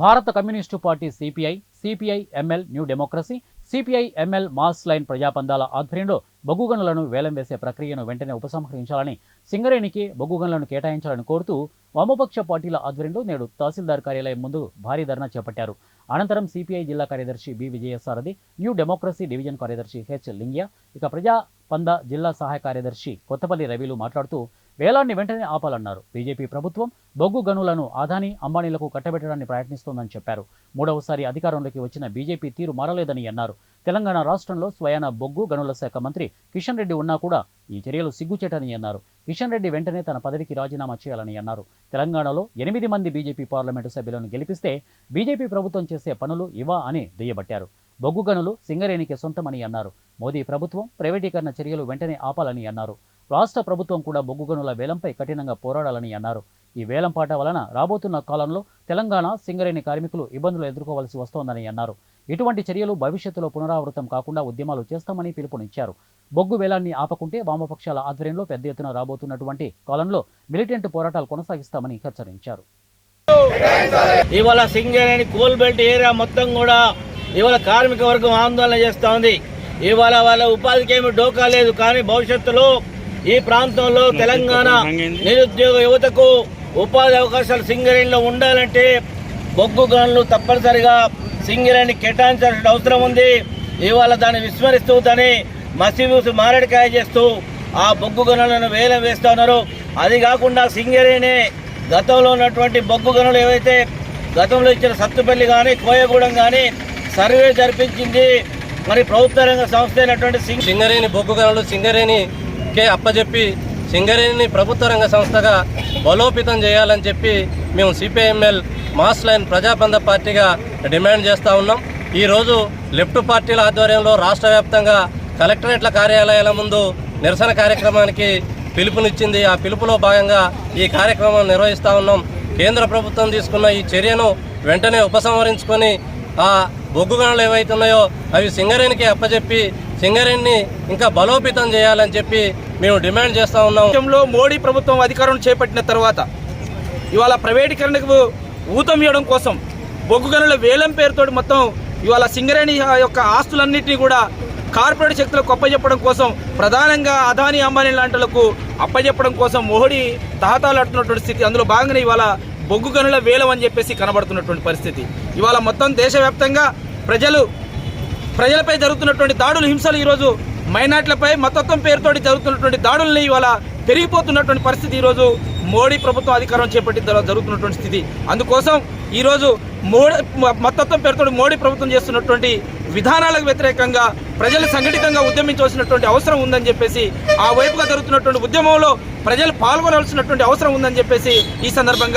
భారత communist party CPI CPI ML new democracy CPI ML mass line ప్రజాపందాల ఆధ్వర్యంలో బొగ్గుగనులను వేలం వేసే ప్రక్రియను వెంటనే ఉపసంహరించాలని సింగరేణికి బొగ్గుగనులను కేటాయించాలని కోరుతూ వామపక్ష పార్టీల ఆధ్వర్యంలో నేడు తహసీల్దార్ కార్యాలయం ముందు భారీ ధర్నా చేపట్టారు. అనంతరం సిపిఐ జిల్లా కార్యదర్శి B Vijayasarathi new democracy division కార్యదర్శి హెచ్ లింగియా ఇక ప్రజా పంద జిల్లా సహాయ కార్యదర్శి కొత్తపల్లి రవిలు మాట్లాడుతూ వేలాన్ని వెంటనే ఆపాలన్నారు. బీజేపీ ప్రభుత్వం బొగ్గు గనులను ఆదాని అంబానీలకు కట్టబెట్టడాన్ని ప్రయత్నిస్తోందని చెప్పారు. మూడవసారి అధికారంలోకి వచ్చిన బీజేపీ తీరు మారలేదని అన్నారు. తెలంగాణ రాష్ట్రంలో స్వయాన బొగ్గు గనుల శాఖ మంత్రి కిషన్ రెడ్డి ఉన్నా కూడా ఈ చర్యలు సిగ్గుచేటని అన్నారు. కిషన్ రెడ్డి వెంటనే తన పదవికి రాజీనామా చేయాలని అన్నారు. తెలంగాణలో ఎనిమిది మంది బీజేపీ పార్లమెంటు సభ్యులను గెలిపిస్తే బీజేపీ ప్రభుత్వం చేసే పనులు ఇవా అని దుయ్యబట్టారు. బొగ్గు గనులు సింగరేణికి సొంతమని అన్నారు. మోదీ ప్రభుత్వం ప్రైవేటీకరణ చర్యలు వెంటనే ఆపాలని అన్నారు. రాష్ట్ర ప్రభుత్వం కూడా బొగ్గు గనుల వేలంపై కఠినంగా పోరాడాలని అన్నారు. ఈ వేలం పాట వలన రాబోతున్న కాలంలో తెలంగాణ సింగరేణి కార్మికులు ఇబ్బందులు ఎదుర్కోవాల్సి వస్తోందని అన్నారు. ఇటువంటి చర్యలు భవిష్యత్తులో పునరావృతం కాకుండా ఉద్యమాలు చేస్తామని పిలుపునిచ్చారు. బొగ్గు వేలాన్ని ఆపకుంటే వామపక్షాల ఆధ్వర్యంలో పెద్ద ఎత్తున రాబోతున్నటువంటి కాలంలో మిలిటెంట్ పోరాటాలు కొనసాగిస్తామని హెచ్చరించారు. ఇవాళ సింగరేణి కోల్ బెల్ట్ ఏరియా మొత్తం కూడా ఇవాళ కార్మిక వర్గం ఆందోళన చేస్తోంది. ఇవాళ వాళ్ళ ఉపాధికి ఏమి డోకా లేదు. కానీ భవిష్యత్తులో ఈ ప్రాంతంలో తెలంగాణ నిరుద్యోగ యువతకు ఉపాధి అవకాశాలు సింగరేణిలో ఉండాలంటే బొగ్గు గనులు తప్పనిసరిగా సింగరేణి కేటాయించాల్సిన అవసరం ఉంది. ఇవాళ దాన్ని విస్మరిస్తూ దాన్ని మసిబూసి మారడికాయ చేస్తూ ఆ బొగ్గు గనులను వేలం వేస్తూ ఉన్నారు. అది కాకుండా సింగరేణి గతంలో ఉన్నటువంటి బొగ్గు గనులు ఏవైతే గతంలో ఇచ్చిన సత్తుపల్లి కానీ కోయగూడెం కానీ సర్వే జరిపించింది. మరి ప్రభుత్వ రంగ సంస్థ అయినటువంటి సింగ్ సింగరేణి బొగ్గు గనులు కే అప్పజెప్పి సింగరేణిని ప్రభుత్వ రంగ సంస్థగా బలోపేతం చేయాలని చెప్పి మేము సిపిఐఎంఎల్ మాస్ లైన్ ప్రజాబంధ పార్టీగా డిమాండ్ చేస్తూ ఉన్నాం. ఈరోజు లెఫ్ట్ పార్టీల ఆధ్వర్యంలో రాష్ట్ర వ్యాప్తంగా కలెక్టరేట్ల కార్యాలయాల ముందు నిరసన కార్యక్రమానికి పిలుపునిచ్చింది. ఆ పిలుపులో భాగంగా ఈ కార్యక్రమం నిర్వహిస్తూ ఉన్నాం. కేంద్ర ప్రభుత్వం తీసుకున్న ఈ చర్యను వెంటనే ఉపసంహరించుకొని ఆ బొగ్గు గనులు ఏవైతే ఉన్నాయో అవి సింగరేణికి అప్పచెప్పి సింగరేణిని ఇంకా బలోపేతం చేయాలని చెప్పి మేము డిమాండ్ చేస్తూ ఉన్నాం. విషయంలో మోడీ ప్రభుత్వం అధికారం చేపట్టిన తర్వాత ఇవాళ ప్రైవేటీకరణకు ఊతం ఇవ్వడం కోసం బొగ్గు గనుల వేలం పేరుతో మొత్తం ఇవాళ సింగరేణి యొక్క ఆస్తులన్నింటినీ కూడా కార్పొరేట్ శక్తులకు అప్పచెప్పడం కోసం ప్రధానంగా అదాని అంబానీ లాంటి అప్పచెప్పడం కోసం మోడీ తహతాలాడుతున్నటువంటి స్థితి. అందులో భాగంగానే ఇవాళ బొగ్గు గనుల వేలం అని చెప్పేసి కనబడుతున్నటువంటి పరిస్థితి. ఇవాళ మొత్తం దేశవ్యాప్తంగా ప్రజలు ప్రజలపై జరుగుతున్నటువంటి దాడులు హింసలు ఈరోజు మైనార్టీలపై మతత్వం పేరుతోటి జరుగుతున్నటువంటి దాడుల్ని ఇవాళ పెరిగిపోతున్నటువంటి పరిస్థితి ఈరోజు మోడీ ప్రభుత్వం అధికారం చేపట్టిన తర్వాత జరుగుతున్నటువంటి స్థితి. అందుకోసం ఈరోజు మోడీ మతత్వం పేరుతో మోడీ ప్రభుత్వం చేస్తున్నటువంటి విధానాలకు వ్యతిరేకంగా ప్రజలు సంఘటితంగా ఉద్యమించవలసినటువంటి అవసరం ఉందని చెప్పేసి ఆ వైపుగా జరుగుతున్నటువంటి ఉద్యమంలో ప్రజలు పాల్గొనవలసినటువంటి అవసరం ఉందని చెప్పేసి ఈ సందర్భంగా